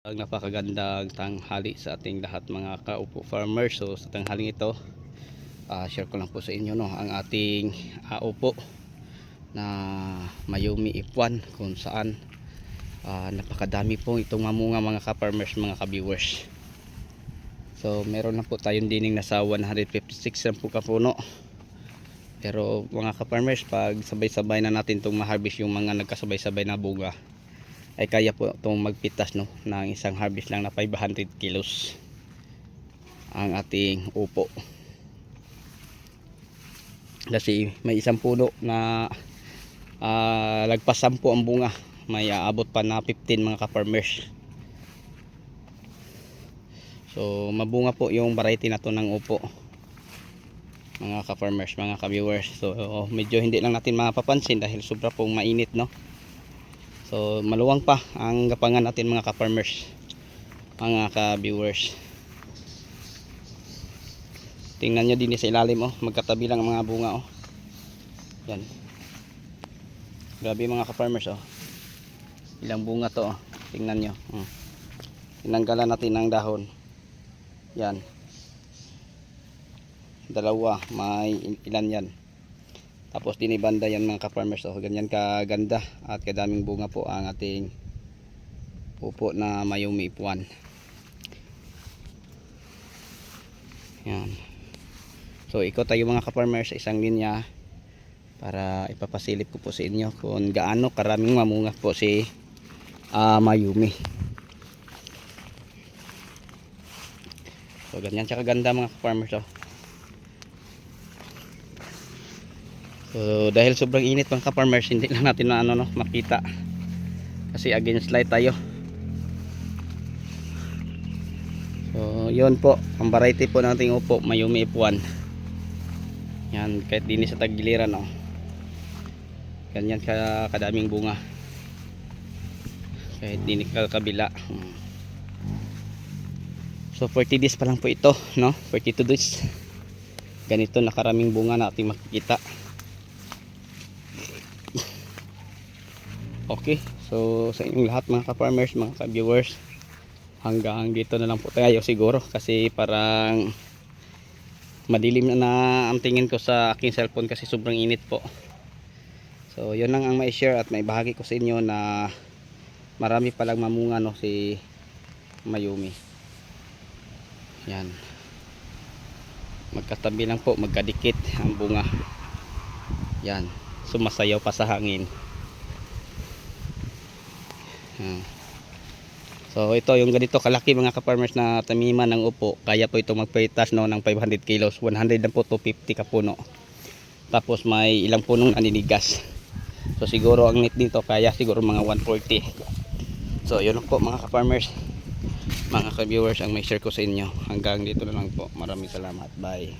Ang napakagandang tanghali sa ating lahat mga kaupo farmers. So sa tanghaling ito, ah, share ko lang po sa inyo no, ang ating ah, upo na Mayumi Ipwan kung saan ah, napakadami po itong mamunga mga ka-farmers, mga ka-viewers. So meron lang po tayong dining nasa 156 lang po kapuno. Pero mga ka-farmers, pag sabay-sabay na natin itong ma-harvest yung mga nagkasabay-sabay na bunga, ay kaya po itong magpitas no, ng isang harvest lang na 500 kilos ang ating upo. Kasi may isang puno na ah, lagpas 10 ang bunga. May aabot pa na 15 mga ka-farmers. So mabunga po yung variety na to ng upo mga ka-farmers, mga ka-viewers. So medyo hindi lang natin mapapansin dahil sobra pong mainit no. So maluwang pa ang gapangan natin mga ka-farmers, mga ka-viewers. Tingnan nyo din sa ilalim oh, magkatabi lang ang mga bunga oh. Yan. Grabe mga ka-farmers oh. Ilang bunga to oh. Tingnan nyo. Hmm. Tinanggalan natin ng dahon. Yan dalawa may ilan yan tapos dinibanda yan mga ka-farmers. So ganyan kaganda at kadaming bunga po ang ating upo na mayumi ipuan yan. So ikot tayo mga ka-farmers sa isang linya para ipapasilip ko po sa inyo kung gaano karaming mamunga po si ah, mayumi. So ganyan siya kaganda mga ka-farmers oh. So dahil sobrang init mga ka-farmers, hindi lang natin na ano no, makita. Kasi against light tayo. So yun po, ang variety po nating upo, Mayumi F1. Yan, kahit din sa tagiliran no. Ganyan ka kadaming bunga. Kahit din ka kabila. So 40 days pa lang po ito, no? 42 days. Ganito nakaraming bunga na ating makikita. Okay, so sa inyong lahat mga ka-farmers, mga ka-viewers, hanggang dito na lang po tayo siguro kasi parang madilim na na ang tingin ko sa aking cellphone kasi sobrang init po. So yun lang ang may share at may bahagi ko sa inyo na marami palang mamunga no si Mayumi. Yan. Magkatabi lang po, magkadikit ang bunga. Yan, sumasayaw pa sa hangin. Hmm. So ito yung ganito kalaki mga ka-farmers na tamiman ng upo. Kaya po ito magpitas no ng 500 kilos. 100 na po to 50 kapuno. Tapos may ilang punong naninigas. So siguro ang net dito kaya siguro mga 140. So yun lang po mga ka-farmers. Mga ka-viewers ang may share ko sa inyo. Hanggang dito na lang po. Maraming salamat. Bye.